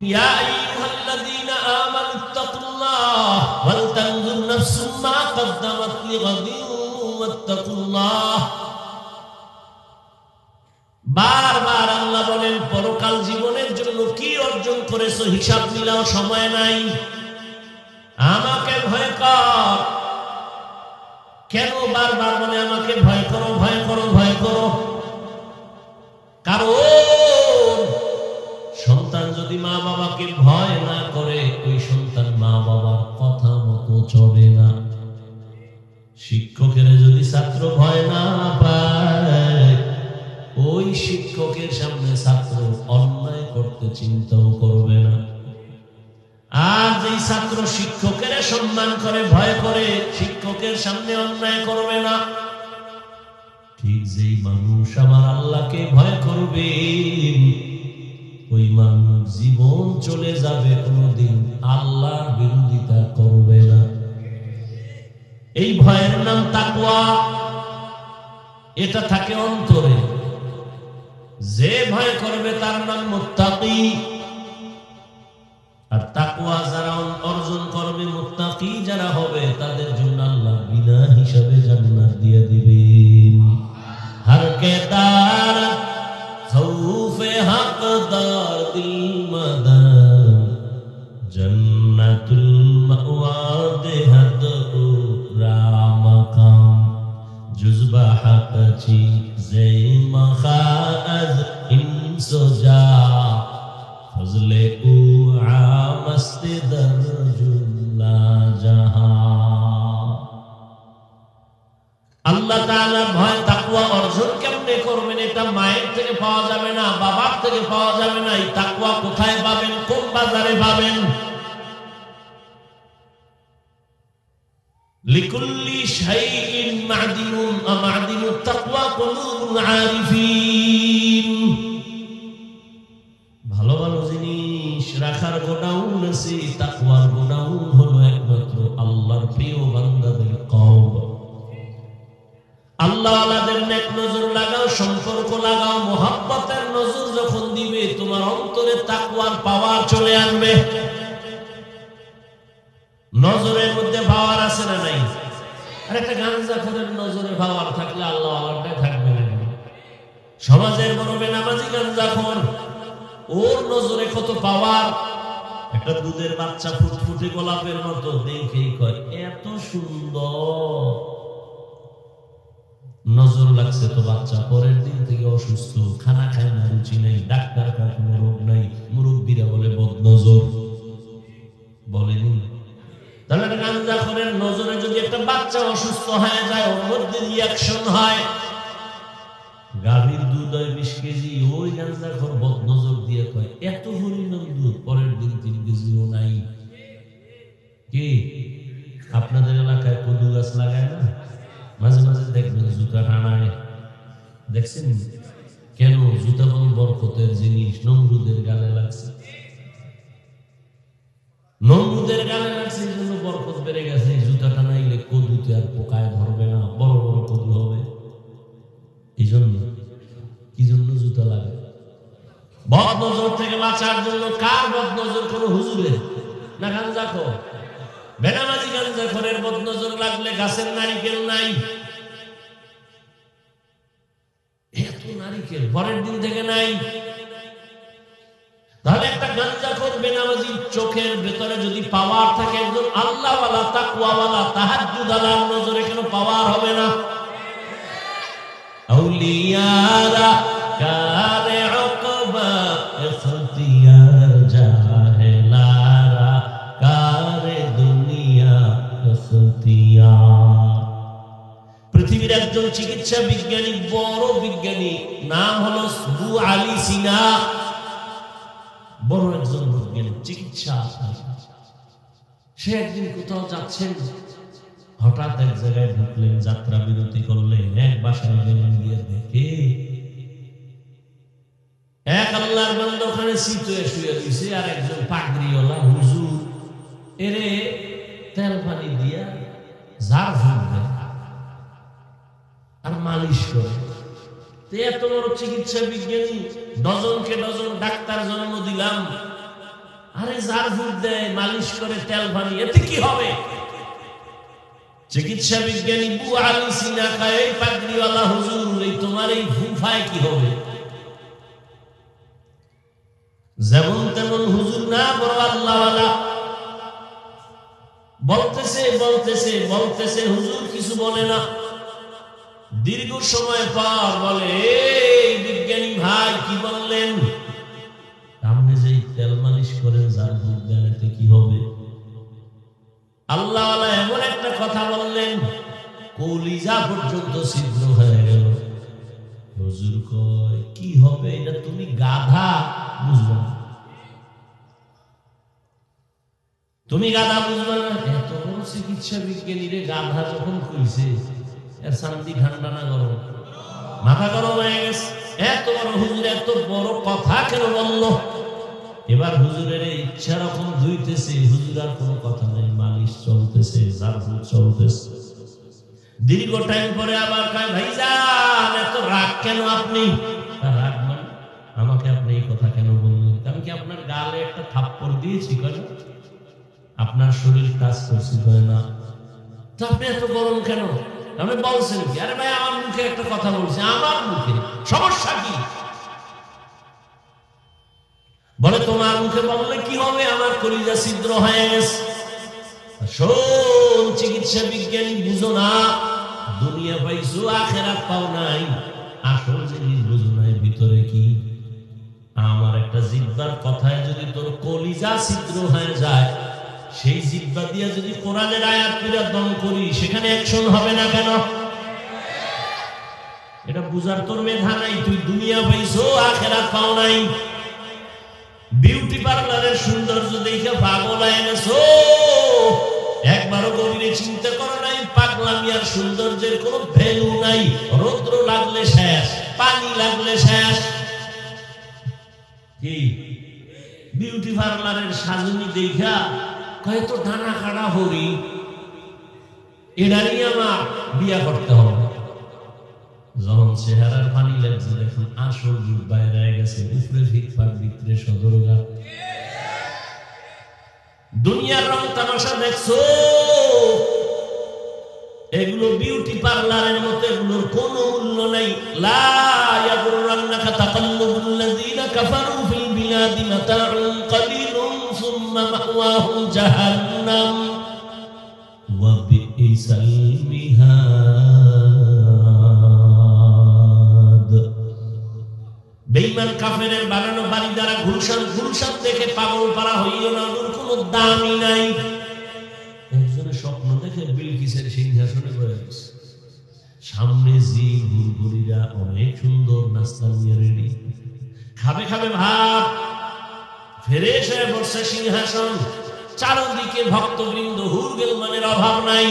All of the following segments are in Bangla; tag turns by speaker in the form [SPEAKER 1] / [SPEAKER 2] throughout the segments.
[SPEAKER 1] يا أيها الذين آمنوا اتقوا الله ولتنظر نفس ما قدمت لغد واتقوا الله বারবার আল্লাহ বলেন পরকাল জীবনের জন্য কি অর্জন করেছো হিসাব নিলাও সময় নাই আমাকে ভয় কর কেন বারবার বলে আমাকে ভয় করো ভয় করো ভয় করো কারণ বাবাকে ভয় না করে ওই সন্তান মা বাবার কথা মতো চলে না। শিক্ষকের যদি ছাত্র ভয় না পায়, ওই শিক্ষকের সামনে ছাত্র অন্যায় করতে চিন্তাও করবে না। আর যেই ছাত্র শিক্ষকের সম্মান করে, ভয় করে, শিক্ষকের সামনে অন্যায় করবে না। ঠিক যেই মানুষ আমার আল্লাহকে ভয় করবে, ওই মানুষ জীবন চলে যাবে কোনদিন, আল্লাহর বিরোধিতা করবে না। এই ভয়ের নাম তাকুয়া এটা থাকে অন্তরে। যে ভয় করবে তার নাম মোত্তাকি। আর তাকুয়া যারা অর্জন করবে, মোত্তাকি যারা হবে, তাদের জন্য আল্লাহ বিনা হিসাবে জান্নাত দিয়ে দিবেন। হার কেতা আল্লাহ ভয়, তাকওয়া অর্জন কেমনে করবেন এটা মায়ের থেকে পাওয়া যাবে না, বাবার থেকে পাওয়া যাবে না। এই তাকওয়া কোথায় পাবেন, কোন বাজারে পাবেন? লিকুল্লি শাইইন মাদিনুন মাদিনুত তাকওয়া কুলুবুল আরিফিন। আল্লাহ নেক নজর লাগাও, সম্পর্ক লাগাও, মোহাব্বতের নজর যখন দিবে, তোমার অন্তরে তাকওয়ার পাওয়ার চলে আনবে নজরের মধ্যে পাওয়ার আছে না নাই? একটা গাঞ্জা খোরের নজরে পাওয়ার থাকলে আল্লাহ থাকবে না। সমাজের বড় ওর নজরে কত পাওয়ার? একটা দুধের বাচ্চা এত সুন্দর। নজর লাগছে তো বাচ্চা, পরের দিন থেকে অসুস্থ, খানা খায় না, রুচি নেই, ডাক্তার কয় কোনো রোগ নাই, মুরব্বীরা বলে বদ নজর বলেনি গাভীর দুধ হয় বিশ কেজি, ওই বদ নজর দিয়ে কয়, এত দুধ, পরের দিন নাই। কি? আপনাদের এলাকায় কদু গাছ লাগায় না? মাঝে মাঝে দেখবেন জুতা টানায়। দেখছেন? কেন জুতা বল বরকতের জিনিস? নমরুদের গালে লাগছে। নমরুদের গালে লাগছে জন্য বরকত বেড়ে গেছে। জুতা টানাইলে কদুতে আর পোকায় ধরবে না। বড় বড় কদু হবে। এই জন্য কি জন্য জুতা লাগে? বদ নজর থেকে বাঁচার জন্য কার বদ নজর কোনো হুজুরের? না গাঞ্জা খো বেনামাজি গাঞ্জা খরের বদ নজর লাগলে গাছের নারিকেল নাই। এত নারিকেল পরের দিন থেকে নাই। তাহলে একটা গাঞ্জা খোর বেনামাজি চোখের ভেতরে যদি পাওয়ার থাকে, একজন আল্লাহওয়ালা তাকুয়াওয়ালা তাহাজ্জুদ আলার নজরে কেন পাওয়ার হবে না? কারে পৃথিবীর একজন চিকিৎসা বিজ্ঞানী, বড় বিজ্ঞানী, নাম হলো সুবু আলী সিনা। বড় একজন বিজ্ঞানী, চিকিৎসা সে একদিন কোথাও যাচ্ছেন, হঠাৎ এক জায়গায় ঢুকলেন, যাত্রা বিরতি করলেন, এক বাসায় গেলেন, গিয়ে দেখে এক আল্লাহর বান্দা ওখানে শীতে শুয়ে দিছে আর একজন পাগড়িওয়ালা হুজুর। এরে তেল পানি দিয়া ঝাড় ফুল দেয় আর মালিশ করে। এত বড় চিকিৎসা বিজ্ঞানী, ডজনকে ডজন ডাক্তার জন্ম দিলাম। ঝাড় ফুট দেয়, মালিশ করে তেল পানি এতে কি হবে? চিকিৎসা বিজ্ঞানী বু আলী সিনা খায় পাগড়িওয়ালা হুজুর, এই তোমার এই ফুফায় কি হবে? যেমন তেমন হুজুর না, বড় আল্লাহওয়ালা। বলতেছে বলতেছে বলতেছে, হুজুর, কিছু বলে না। দীর্ঘ সময় পর বলে বিজ্ঞানী ভাই, কি বললেন? আপনি যে তেল মালিশ করেন, যার এতে কি হবে? আল্লাহ এমন একটা কথা বললেন, কলিজা পর্যন্ত ছিদ্র হয়ে গেল। হুজুর কয়, কি হবে? এটা তুমি গাধা, বুঝবে না। তুমি গাধা, বুঝবে না। এত বড় চিকিৎসা বিজ্ঞানী রে গাধা যখন কইছে এর শান্তি ঠান্ডা না গরম। মাথা গরম হয়ে গেছে। এত বড় হুজুর, এত বড় কথা কেন বলল? এবার হুজুরের ইচ্ছা রকম ধুইতেছে হুজুর আর কোনো কথা নেই। মালিশ চলতেছে চলতেছে। দীর্ঘ টাইম পরে আবার কয়, ভাইজান, এত রাগ কেন আপনি? রাগ মানে আমাকে আপনি এই কথা কেন বললেন? আমি কি আপনার গালে একটা থাপ্পড় দিয়েছি কেন আপনার শরীর কাজ করছি না? তো আপনি এত গরম কেন? আপনি বলছেন কি? আরে ভাই, আমার মুখে একটা কথা বলছি। আমার মুখে। সমস্যা কি? বলে, তোমার মুখে বললে কি হবে? আমার কলিজা ছিদ্র হয়ে গেছে। শোন, চিকিৎসা বিজ্ঞানী, বুঝো না, দুনিয়া পাইছো, আখেরাত পাও নাই। আসল জিনিস বুঝো নাই ভিতরে কি? আমার একটা জিব্বার কথায় যদি তোর কলিজা ছিদ্র হয়ে যায় সেই জিব্বা দিয়ে যদি কোরআনের আয়াত পিরা দম করি, সেখানে অ্যাকশন হবে না কেন? এটা বুঝার তোর মেধা নাই, তুই দুনিয়া পাইছো, আখেরাত পাও নাই। বিউটি পার্লারের সৌন্দর্য দেখে পাগল হয়ে গেছো। একবারও গভীরে চিন্তা করো নাই, পাগলামি আর সৌন্দর্যের কোনো ভ্যালু নাই। রৌদ্র লাগলে শেষ, পানি লাগলে শেষ। কি? বিউটি পার্লারের সাজনি দেখা কয় তো ডানা কাটা হরি। এটারই আমার বিয়া করতে হবে। যখন চেহারার পানি লাগছে, দেখুন আসল বাইরে গেছে। উপরে সদরগা দুনিয়ার রং তামাশা দেখছ? এগুলো বিউটি পার্লারের মতো, এগুলোর কোনো মূল্য নাই। লা ইয়াগুররান্নাকা তাকাল্লুবুল্লাযীনা কাফারু ফিল বিলাদি মাতাউন কালিলুন। মিহাদ কাফেরের বানানো বাড়ি দ্বারা গুলশান গুলশান দেখে পাগল পারা হইও না, ওর কোনো দামই নাই। একজনের স্বপ্ন দেখে বিলকিসের সিংহাসনে গেছে। সামনে জি গুরগুরিরা অনেক সুন্দর নাস্তা নিয়ে রেডি। খাবে খাবে ভাত। ফেরেশ হয়ে বসছে সিংহাসন। চারদিকে ভক্তবৃন্দ হুরগেল মানের অভাব নাই।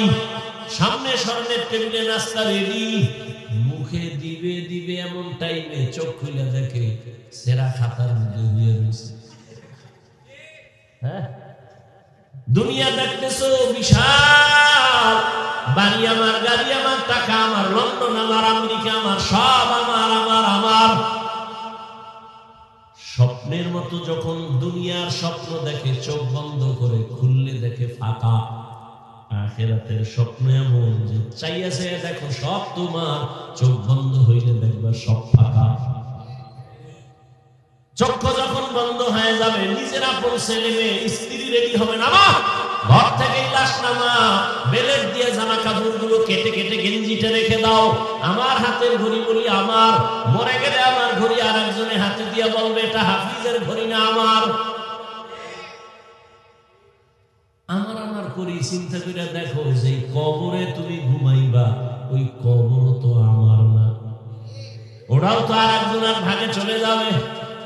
[SPEAKER 1] সামনে স্বর্ণের টেবিলে নাস্তা রেডি মুখে দিবে দিবে এমন টাইমে চোখ খুলে দেখে সেরা খাতার মধ্যে দিয়ে রয়েছে হ্যাঁ? দুনিয়া দেখতেছো, বিশাল। বাড়ি আমার, গাড়ি আমার, টাকা আমার, লন্ডন আমার, আমেরিকা আমার, সব আমার আমার আমার। স্বপ্নের মতো যখন দুনিয়ার স্বপ্ন দেখে, চোখ বন্ধ করে খুললে দেখে ফাঁকা। আখেরাতের স্বপ্ন এমন যে চাইয়াছে চাইয়া দেখো, সব তোমার। চোখ বন্ধ হইলে দেখবা সব ফাঁকা। চক্ষু যখন বন্ধ হয়ে যাবে, নিজেরা আপন ছেলে স্ত্রী রেডি হবে না ঘর থেকে লাশ নামা, বেলেট দিয়ে জামা কাপড়গুলো কেটে কেটে গেঞ্জিটা রেখে দাও। আমার হাতের ঘড়ি বলি আমার। মরে গেলে আমার ঘড়ি আর একজনে হাতে দিয়ে বলবে, এটা হাফিজের ঘড়ি না আমার। আমার আমার করি, চিন্তা করে দেখো যে কবরে তুমি ঘুমাইবা, ওই কবর তো আমার না। ওরাও তো আর একজনের ভাগে চলে যাবে।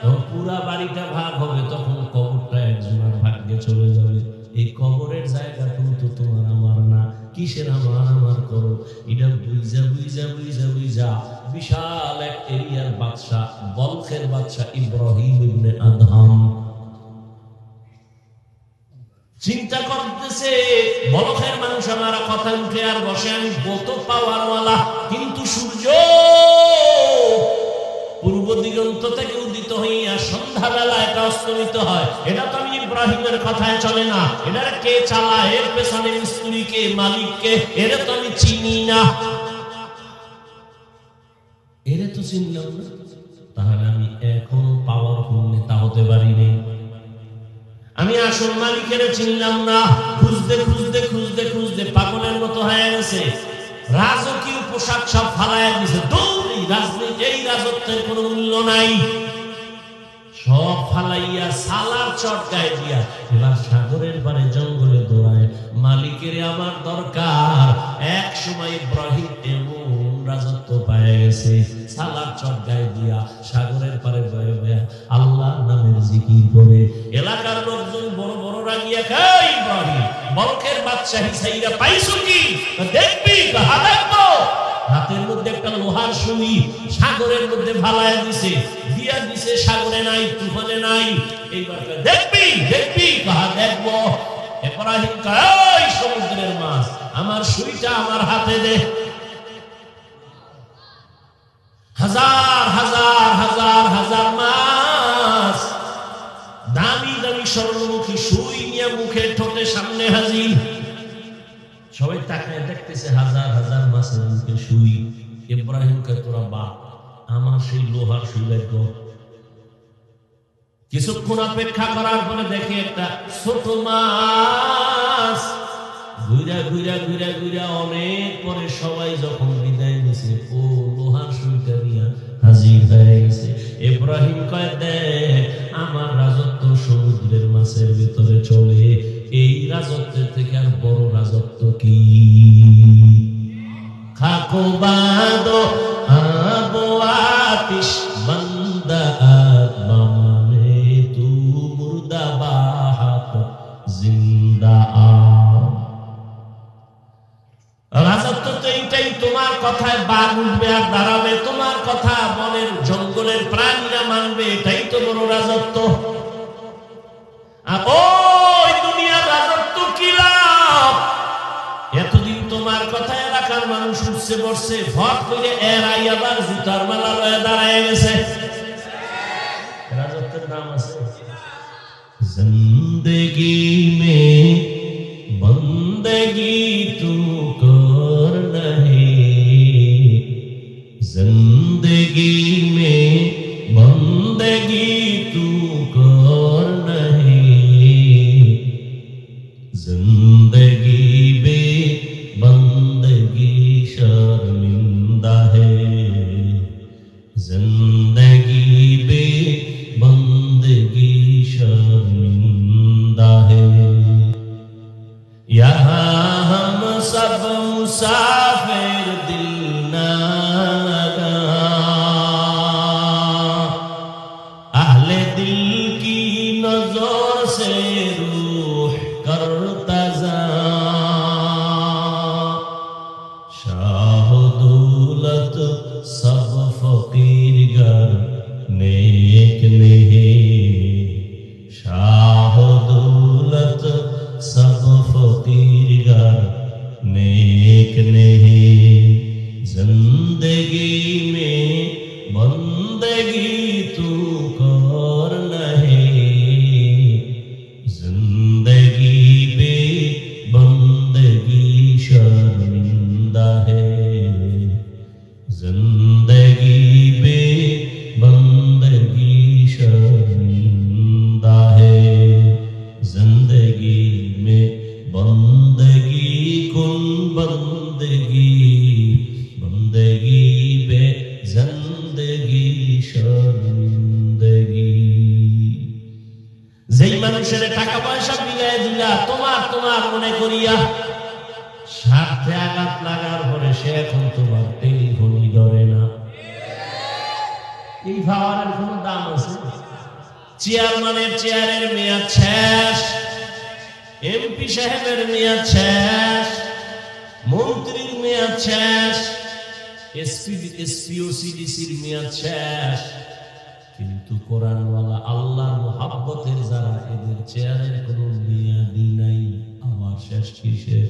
[SPEAKER 1] তখন পুরা বাড়িটা ভাগ হবে, তখন কবরটা একজনের ভাগ্যে চলে যাবে। এই কবরের জায়গা তো তোমার আমার না। কিসের আমার? আমার করো। এটা বুঝা বুঝা বুঝা বুঝা বিশাল এক এরিয়ার বাদশাহ, বলখের বাদশাহ ইব্রাহিম ইবনে আদহাম। চিন্তা করতেছে, বলখের মানুষ আমার কথা উঠে আর বসে, আমি বত পাওয়ারওয়ালা। কিন্তু সূর্য পূর্ব থেকে উদিত হইয়া সন্ধ্যাবেলা এটা অস্তমিত হয়। এটা তো আমি ইব্রাহিমের কথায় চলে না। এটার কে চালায় এর পেছনে মিস্ত্রি কে? মালিক কে? এর তো আমি চিনি না। তো চিনলাম না। তাহলে আমি এখনও পাওয়ারফুল নেতা হতে আমি আসল মালিকের চিনলাম না। খুঁজতে খুঁজতে খুঁজতে খুঁজতে পাগলের মতো হয়ে গেছে। রাজকীয় পোশাক সব ফালায় দিছে। দৌড়ি, রাজনীতি, এই রাজত্বের কোনো মূল্য নাই। সব ফালাইয়া সালার চট গায়ে দিয়া এবার সাগরের পারে জঙ্গলে দৌড়ায়। মালিকের আমার দরকার। এক সময় ইব্রাহিম এমন রাজত্ব পায় গেছে। সালার চট গায়ে দিয়া সাগরের পারে বয়ে বয়ে আল্লাহ নামের জিকির করে। এলাকার লোকজন বড় বড় রাগিয়া খাই ইব্রাহিম বরকের বাচ্চা হিসাইরা পাইছো কি? দেখবি দেখব হাতের মধ্যে একটা লোহার সুই সাগরের মধ্যে ফালায় দিছে। দিয়া দিছে সাগরে নাই তুফানে নাই। এইবার দেখবি দেখবি কাহা দেখব? ইব্রাহিম কয়, সমুদ্রের মাছ আমার সুইটা আমার হাতে দে। হাজার হাজার হাজার হাজার মাছ। দামি দামি স্বর্ণমুখী সুই নিয়ে মুখে ঠোঁটে সামনে হাজির। সবাই তাকায় দেখতেছে হাজার হাজার মাছের মুখে শুই ইব্রাহিম কে তোরা বাপ, আমার সেই লোহার সুই লাগবে কিছুক্ষণ অপেক্ষা করার পরে দেখে একটা ছোট মাছ। ঘুরা ঘুরা ঘুরা ঘুরা অনেক পরে সবাই যখন বিদায় নিছে, ও লোহার সুইটা নিয়ে হাজির হয়ে গেছে। ইব্রাহিম কয়, দেখ, আমার রাজত্ব সমুদ্রের মাছের ভিতরে চলে। এই রাজত্বের থেকে আর বড় রাজত্ব কি? খাকো বাদো কথায় বাঘ উঠবে আর দাঁড়াবে, তোমার কথা বনের জঙ্গলের প্রাণীরা মানবে, এটাই করছে ভট করে এরাই আবার জুতার মেলা লয়ে দাঁড়ায় গেছে রাজত্বের নাম আছে জিন্দগি মে বন্দগি স্বার্থে আঘাত লাগার পরে সে এখন তোমার টেলিফোনই ধরে না। এই ভাওয়ারের কোনো দাম আছে? চেয়ারম্যানের চেয়ারের মেয়াদ শেষ, এমপি সাহেবের মেয়াদ শেষ, মন্ত্রীর মেয়াদ শেষ, এসপি এসপিও সিডিসির মেয়াদ শেষ। কিন্তু কোরআনওয়ালা আল্লাহর মোহাব্বতের যারা এদের চেয়ারের কোনো মেয়াদি নাই আমার শেষ কিসের?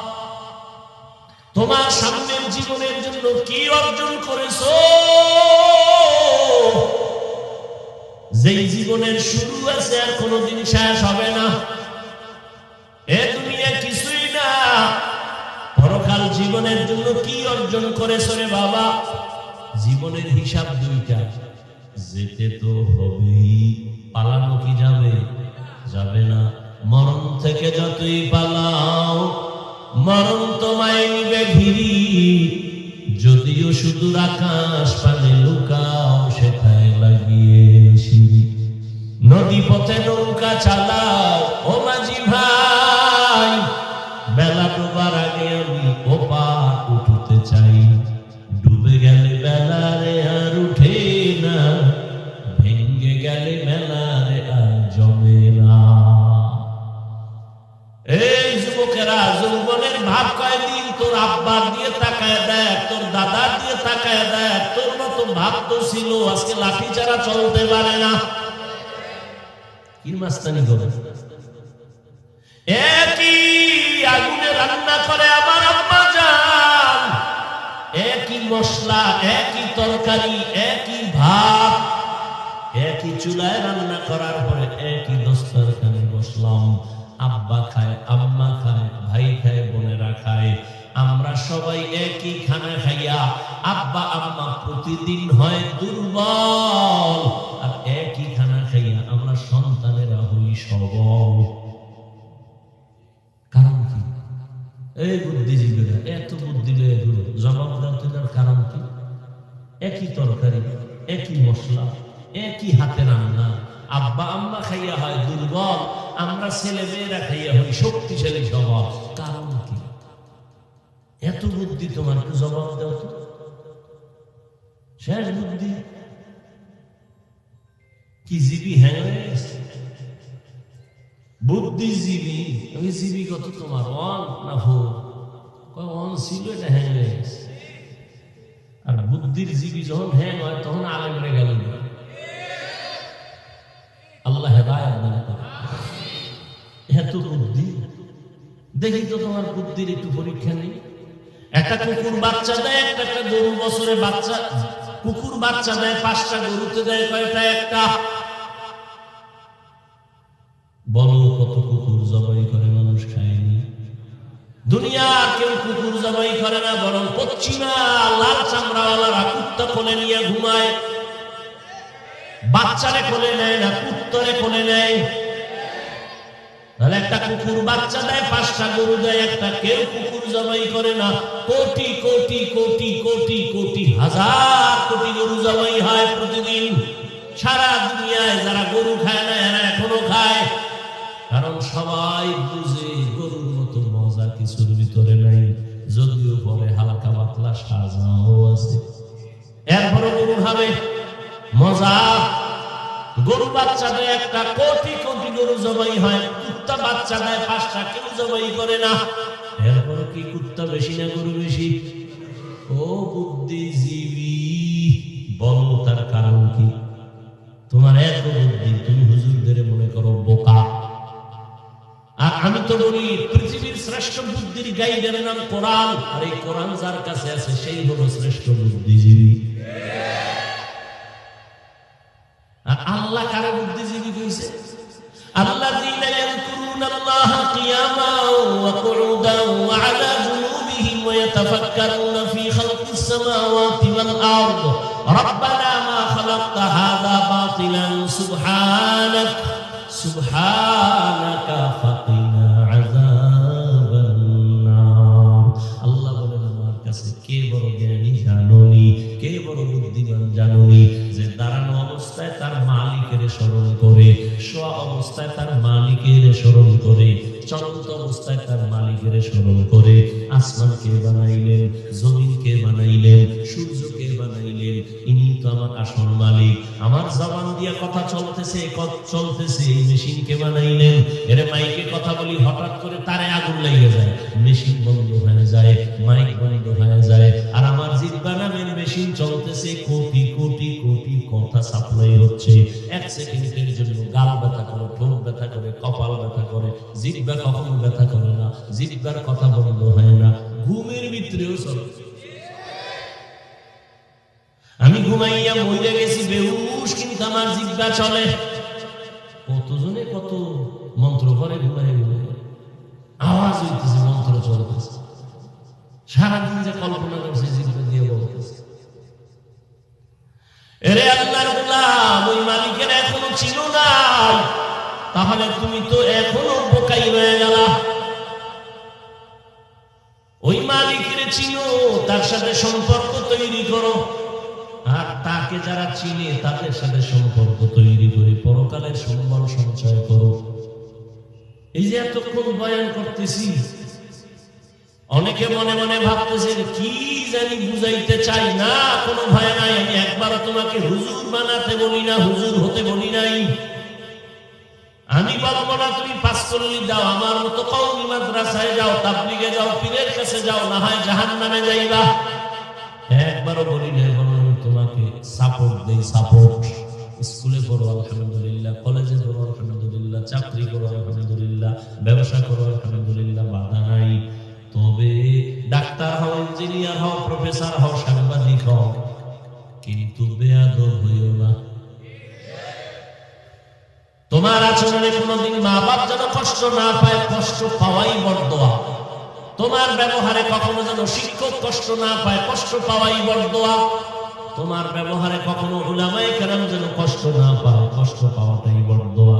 [SPEAKER 1] তোমার সামনের জীবনের জন্য কি অর্জন করেছ? যেই জীবনের শুরু আছে আর কোনোদিন শেষ হবে না। এ দুনিয়া কিছুই না। পরকাল জীবনের জন্য কি অর্জন করেছ রে বাবা? জীবনের হিসাব দুইটা। যেতে তো হবেই, পালানো কি যাবে? যাবে না। মরণ থেকে যতই পালাও মরণ তোমায় নিবে ভিড়ি। যদিও শুধু আকাশ পানে লুকাও, সেথায় লাগিয়ে নদী পথে নৌকা চালাও ভাব ছিল, আজকে লাঠি ছাড়া চলতে পারে না। কি মাস্তানি একই আগুনে রান্না করে আমার আম্মা যান একই মশলা, একই তরকারি, একই ভাত, একই চুলায় রান্না করার পরে একই দস্তরখানে বসলাম। আব্বা খায়, আম্মা খায়, ভাই খায়, বোনেরা খায়। আমরা সবাই একই খানা খাইয়া আব্বা, আম্মা প্রতিদিন হয় দুর্বল। আর একই খানা খাইয়া আমরা সন্তানেরা হই সবল। এই বুদ্ধিজীবীরা, এত বুদ্ধি জবাব কারণ কি? একই তরকারি, একই মশলা, একই হাতে রান্না। আব্বা, আম্মা খাইয়া হয় দুর্বল, আমরা ছেলে মেয়েরা খাইয়া হই শক্তিশালী কি এত বুদ্ধি তোমার জবাব দাও তো। শেষ বুদ্ধি। কি জীবী হ্যাঁ? বুদ্ধিজীবী। ওই জীবী কত তোমার, অন না হো অন ছিল এটা হ্যাং হয়ে গেছে আর বুদ্ধির জীবী যখন হ্যাং হয়, তখন আলেমরে গেল আল্লাহ এত বুদ্ধি। দেখি তো তোমার বুদ্ধির একটু পরীক্ষা নেই। একটা কুকুর বাচ্চা দেয়, একটা একটা গরু বছরে বাচ্চা, কুকুর বাচ্চা দেয়, পাঁচটা গরুতে দেয়, কয়টা, একটা। বলো কত কুকুর জবাই করে, মানুষ খায়নি? দুনিয়ার কেউ কুকুর জবাই করে না, বরং পশ্চিমা লাল চামড়াওয়ালারা কুত্তা কোলে নিয়ে ঘুমায়। বাচ্চারে কোলে নেয় না, কুত্তরে কোলে নেয়। তাহলে একটা কুকুর বাচ্চা দেয়, পাঁচটা গরু দেয়, একটা কেউ কুকুর জবাই করে না। কোটি কোটি কোটি কোটি কোটি, হাজার কোটি গরু জবাই হয় প্রতিদিন। সারা দুনিয়ায় যারা গরু খায় না, এরা এখনও খায়। কারণ সবাই বুঝে গরুর মতো মজা কিছুর ভিতরে নাই। যদিও পরে হালকা পাতলা সাজাও আছে। এরপরে গরু খাবে। মজা গরু বাচ্চা দেয় একটা কোটি কোটি গরু জবাই হয়, কুত্তা বাচ্চা দেয় পাঁচটা কেউ জবাই করে না। এরপরে কি কুত্তা বেশি না গরু বেশি? ও বুদ্ধিজীবী, বলো তার কারণ কি? তোমার এত বুদ্ধি, তুমি হুজুরদের মনে করো বোকা। আর আমি তো বলি, পৃথিবীর শ্রেষ্ঠ বুদ্ধির গাইডের নাম কোরআন। আর এই কোরআন যার কাছে আছে, সেই হলো শ্রেষ্ঠ বুদ্ধিজীবী। আল্লাহ কারো বুদ্ধিজীবী কইছে الذين يذكرون الله قياما وقعودا وعلى جنوبهم ويتفكرون في خلق السماوات والأرض ربنا ما خلقت هذا باطلا سبحانك سبحانك فقنا স্মরণ করে শোয়া অবস্থায় তার মালিকের স্মরণ করে, চলন্ত অবস্থায় তার মালিকের স্মরণ করে, আসমানকে বানাইলেন, জমিনকে বানাইলেন, সূর্যকে বানাইলেন, ইনি তো আমার আসল মালিক। আমার জবান দিয়া কথা চলতেছে চলতেছে, এই মেশিনকে বানাইলেন। এর মাইকে কথা বলি, হঠাৎ করে তারে আগুন লেগে যায়। মেশিন বন্ধ হয়ে যায়, মাইক বন্ধ হয়ে যায়। আর আমার জিব্বা নামের মেশিন চলতেছে, কোটি কোটি কোটি কথা সাপ্লাই হচ্ছে, এক সেকেন্ডের জন্য গাল ব্যথা করে, ঠোঁট ব্যথা করে, কপাল ব্যথা করে, জিব্বা কখনো ব্যথা করে না, জিব্বার কথা বন্ধ হয় না, ঘুমের ভিতরেও চলে। আমি ঘুমাইয়া মরে গেছি, বেহুশ কিন্তু আমার জিব্বা চলে। কতজনে কত মন্ত্র করে ঘুমাই ঘুমাই আওয়াজ হইতেছে, মন্ত্র চলতেছে। সারাদিন যে কল্পনা করছে, জিব্বা দিয়ে বলতেছে এরে গোলাম ওই মালিকের এখনও ছিল না। তাহলে তুমি তো এখনও বোকাই হয়ে গেলা। ওই মালিকের ছিল, তার সাথে সম্পর্ক তৈরি করো। আর তাকে যারা চিনে, তাদের সাথে সম্পর্ক তৈরি করে পরকালের সম্মান সঞ্চয় করো। এই যে এতক্ষণ বয়ান করতেছি অনেকে মনে মনে ভাবতেছেন, কি জানি বুঝাইতে চাই না, কোনো ভয় নাই, আমি একবারও তোমাকে হুজুর বানাতে বলি না, হুজুর হতে বলি নাই। আমি বলব না, তুমি পাস করলি যাও আমার মতো কৌমি মাদ্রাসায় যাও, তাবলিগে যাও, পীরের কাছে যাও, না হয় জাহান নামে যাইবা। একবারও বলি না আমি তোমাকে সাপোর্ট দেই সাপোর্ট স্কুলে পড়ো, আলহামদুলিল্লাহ, কলেজে পড়ো, আলহামদুলিল্লাহ, চাকরি করো, আলহামদুলিল্লাহ, ব্যবসা করো, আলহামদুলিল্লাহ, বাধা নাই। তবে ডাক্তার হও, ইঞ্জিনিয়ার হও, প্রফেসর হও, সাংবাদিক হও। কিন্তু বেয়াদব হইও না। তোমার আচরণে কোনোদিন মা বাপ যেন কষ্ট না পায়, কষ্ট পাওয়াই বরদোয়া তোমার ব্যবহারে কখনো যেন শিক্ষক কষ্ট না পায়, কষ্ট পাওয়াই বরদোয়া তোমার ব্যবহারে কখনো উলামায়ে কেরাম যেন কষ্ট না পায়, কষ্ট পাওয়াটাই বরদোয়া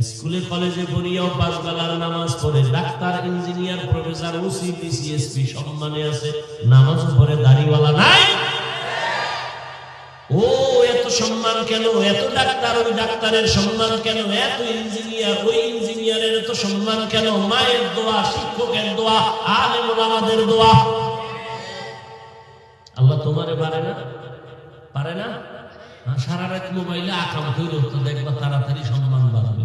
[SPEAKER 1] স্কুলে, কলেজে পড়িয়াও পাঁচ বেলার নামাজ পড়ে ডাক্তার, ইঞ্জিনিয়ার, প্রফেসর, ওসি, বিসিএসপি সম্মানে আছে। নামাজ পড়ে দাড়িওয়ালা নাই? ও, এত সম্মান কেন? এত ডাক্তার, ওই ডাক্তারের সম্মান কেন? এত ইঞ্জিনিয়ার, ওই ইঞ্জিনিয়ারের এত সম্মান কেন? মায়ের দোয়া, শিক্ষকের দোয়া আলেম আমাদের দোয়া। আল্লাহ তোমারে পারে না? পারে না? সারা রাত মোবাইলে আকাম তো দেখবা তাড়াতাড়ি সম্মান বাড়বে।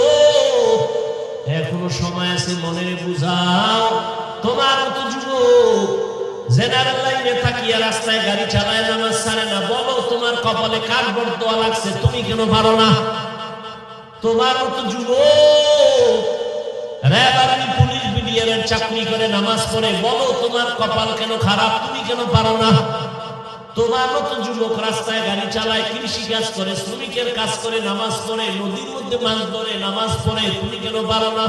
[SPEAKER 1] এখনও সময় আছে মনে বুঝাও? তোমার মতো যুবক, জেনারেল লাইনে থাকিয়া রাস্তায় গাড়ি চালায় নামাজ ছাড়ে না, বলো তোমার কপালে কার বর্দোয়া লাগছে, তুমি কেন পারো না? তোমার মতো যুবক, র্যাব পুলিশ বিডিআরের চাকরি করে, নামাজ পড়ে, বলো তোমার কপাল কেন খারাপ, তুমি কেন পারো না? তোমার মতো যুবক রাস্তায় গাড়ি চালায়, কৃষি কাজ করে, শ্রমিকের কাজ করে, নামাজ পড়ে, নদীর মধ্যে মাছ ধরে, নামাজ পড়ে, তুমি কেন পারো না?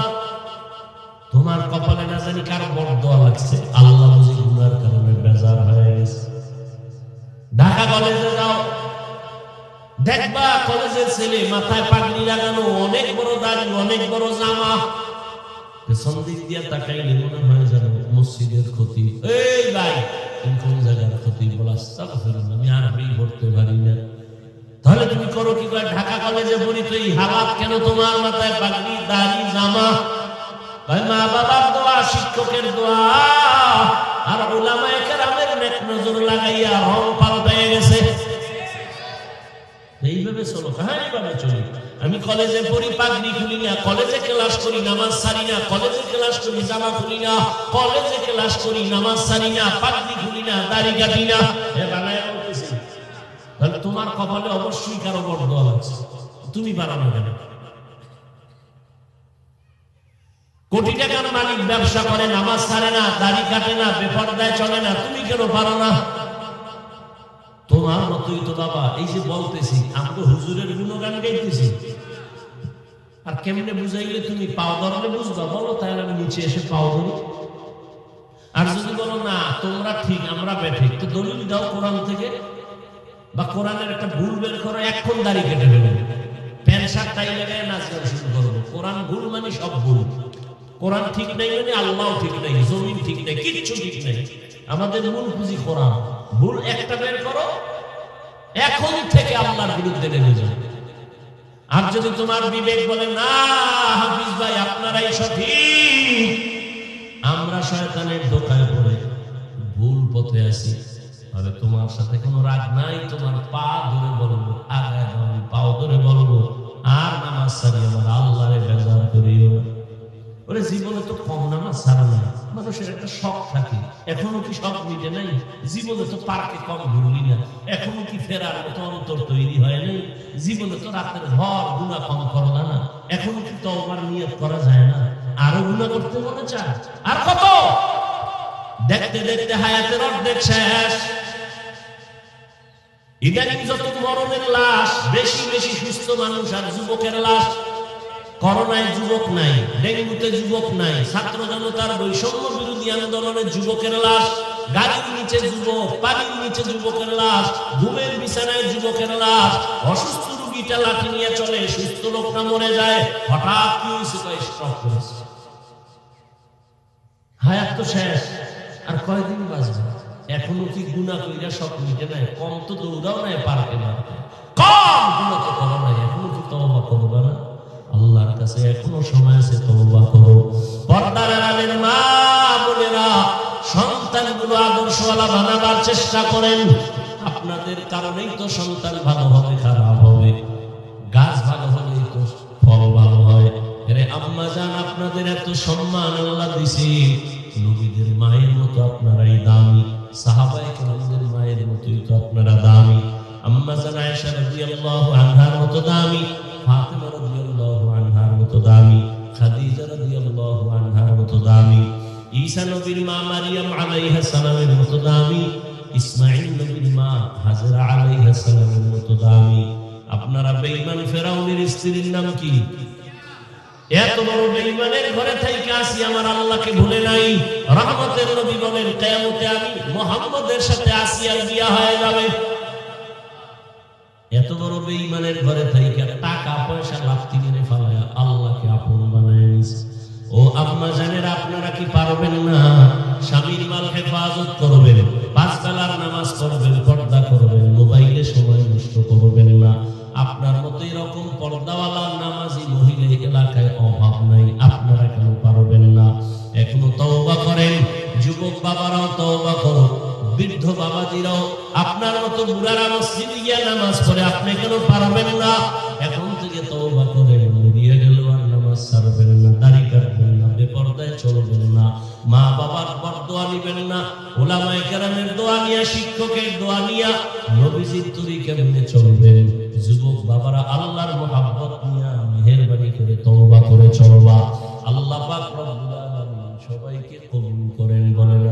[SPEAKER 1] তোমার কপালে না জানি কার বড় লাগছে। আল্লাহ বুঝি গুনার কারণে বেজার হয়ে গেছে। ঢাকা কলেজে যাও। দেখবা কলেজের ছেলে মাথায় পাগড়ি লাগানো, অনেক বড় দাড়ি, অনেক বড় জামা। পেছন দিক দিয়ে তাকাইলে মনে হয় যেন মসজিদের ক্ষতি। এই ভাই কোন জায়গার ক্ষতি বলা? আমি আরবি পড়তে পারি না। তাহলে তুমি করো কি করে? ঢাকা কলেজে পড়ি তো এই হালাত কেন তোমার মাথায়? পাগড়ি দাড়ি, জামা। ভাই, মা বাবার দোয়া, শিক্ষকের দোয়া। আর ওলামায়ে কেরামের নেক নজর লাগাইয়া রং পাল্টায় গেছে। এইভাবে চলো হ্যাঁ এইভাবে চলি। আমি কলেজে পড়ি পাগড়ি খুলি না। কলেজে ক্লাস করি, নামাজ সারি না। কলেজে ক্লাস করি, জামা খুলি না। কলেজে ক্লাস করি, নামাজ সারি না। পাগড়ি খুলি না, দাড়ি কাটি না। এ বানায় তাহলে তোমার কপালে অবশ্যই কারও বড় দল আছে। তুমি পারো না কেন? কোটি টাকার মালিক ব্যবসা করে, নামাজ সারে না, দাড়ি কাটে না, বেপরদায় চলে না। তুমি কেন পারো না? তোমার মতোই তো বাবা, এই যে বলতেছি হুজুরের গুণগান গাইতেছি। আর কেমনে বুঝাইলে তুমি পাও ধরলে বুঝবা? বলো তাহলে আমি নিচে এসে পাও ধরি। আর যদি বলো, না, তোমরা ঠিক, আমরা তো দলিল দাও কোরআন থেকে। বা কোরআনের একটা ভুল বের করো এখন দাড়ি কেটে দেবে প্যান্ট, শার্ট, টাই লাগায় নাচ গান শুরু করব কোরআন ভুল মানে সব ভুল। কোরআন ঠিক নেই মানে আল্লাহ ঠিক নেই, জমিন ঠিক নেই, কিচ্ছু ঠিক নেই। আমাদের মূল পুঁজি কোরআন। ভুল একটা বের করো, এখন থেকে আল্লাহর বিরুদ্ধে নেমে যাও। আর যদি তোমার বিবেক বলে, না, হাফিজ ভাই, আপনারাই সঠিক, আমরা শয়তানের দোকায় পড়ে ভুল পথে আছি। তবে তোমার সাথে কোনো রাগ নাই, তোমার পা ধরে বলব, আগায় পাও ধরে বলব, আর নামাজ সারি আমার আল্লাহরে বেজার করিও ওরে জীবনে তো কম নামাজ সারা না মানুষের একটা শখ থাকে। এখনও কি শখ মিটে নাই? জীবনে তো পার্কে কম ঘুরলি না। এখনও কি ফেরার মতো অন্তর তৈরি হয় নাই? জীবনে তো রাতের ঘর গুণা কম করলা না এখনও কি তওবার নিয়ত করা যায় না? আরও গুণা করতে মনে চায়? আর কত? দেখতে দেখতে হায়াতের অর্ধেক শেষ। ইদানিং যত মরণের লাশ, বেশি বেশি সুস্থ মানুষ আর যুবকের লাশ করোনায় যুবক নাই, ডেঙ্গুতে যুবক নাই, ছাত্র জনতার বৈষম্য বিরোধী আন্দোলনের যুবকের লাশ, গাড়ির নিচে যুবক পানির নিচে যুবকের লাশ, ঘুমের বিছানায় যুবকের লাশ, অসুস্থ রুগীটা লাঠি নিয়ে চলে, সুস্থ লোকটা মরে যায়, হঠাৎ কি হয়েছে হায়াত তো শেষ, আর কয়দিন বাঁচবে? এখনও কি গুণা কইরা সব মিটে নাই? কম তো দৌড়াও নাই পার্কে মারতে কম গুণা তো করো নাই, এখনও কি তওবা করবা না? আল্লাহর কাছে এখনও সময় আছে, তওবা করো। পর্দার আড়ালের মা বোনেরা, সন্তানগুলো আদর্শওয়ালা বানাবার চেষ্টা করেন। আপনাদের কারণেই তো সন্তান ভালো হবে, খারাপ হবে। গাছ ভালো হলেই তো ফল ভালো হয়। আরে আম্মা জান, আপনাদের এত সম্মান আল্লাহ দিছে। নবীদের মায়ের মতো আপনারাই দামি। সাহাবায়ে কেরামদের মায়ের মতোই তো আপনারা দামি। আম্মা জান, আয়েশা রাদিয়াল্লাহু আনহার মতো দামি। ফাতেমা রাদিয়াল্লাহু মতো দামি খাদিজা রাদিয়াল্লাহু আনহার মতো দামি ঈসা নবীর মা মারিয়াম আলাইহিস সালামের মতো দামি ইসমাঈল নবীর মা হাজরা আলাইহিস সালামের মতো দামি আপনারা বেঈমান ফেরাউনের স্ত্রীর নাম কি? এত বড় বেঈমানের ঘরে থেকে আসি আমার আল্লাহকে ভুলে নাই। রহমতের নবী বলেন, কিয়ামতে আমি মুহাম্মদের সাথে আসিয়ার বিয়া হয়ে যাবে। এত বড় বেঈমানের ঘরে থেকে টাকা, পয়সা লাফতি আম্মা জানেন আপনারা কি পারবেন না? স্বামীর মাল হেফাজত করবেন পাঁচ বেলার নামাজ পড়বেন, পর্দা করবেন, মোবাইলে সময় নষ্ট করবেন না। আপনার মতো এরকম পর্দাওয়ালা নামাজি মহিলা এলাকায় অভাব নাই, আপনারা কেন পারবেন না? এখনও তওবা করেন, যুবক বাবারাও তওবা করো বৃদ্ধ বাবাজিরাও, আপনার মতো বুড়ারা মসজিদে গিয়া নামাজ পড়ে, আপনি কেন পারবেন না? এখন থেকে তওবা করেন মরিয়ে গেল আর নামাজ ছাড়বেন না, দাড়ি কাটবেন চলবেন না। মা বাবার পর দোয়া নিবেন না। ওলামায় কেরামের দোয়া নিয়া, শিক্ষকের দোয়া নিয়া নবীজির তুরি কেমনে চলবেন? যুবক বাবারা, আল্লাহর মহাব্বত নিয়া মেহেরবানি করে তওবা করে চলবা। আল্লাহ পাক রব্বুল আলামিন সবাইকে কবুল করেন, বলেন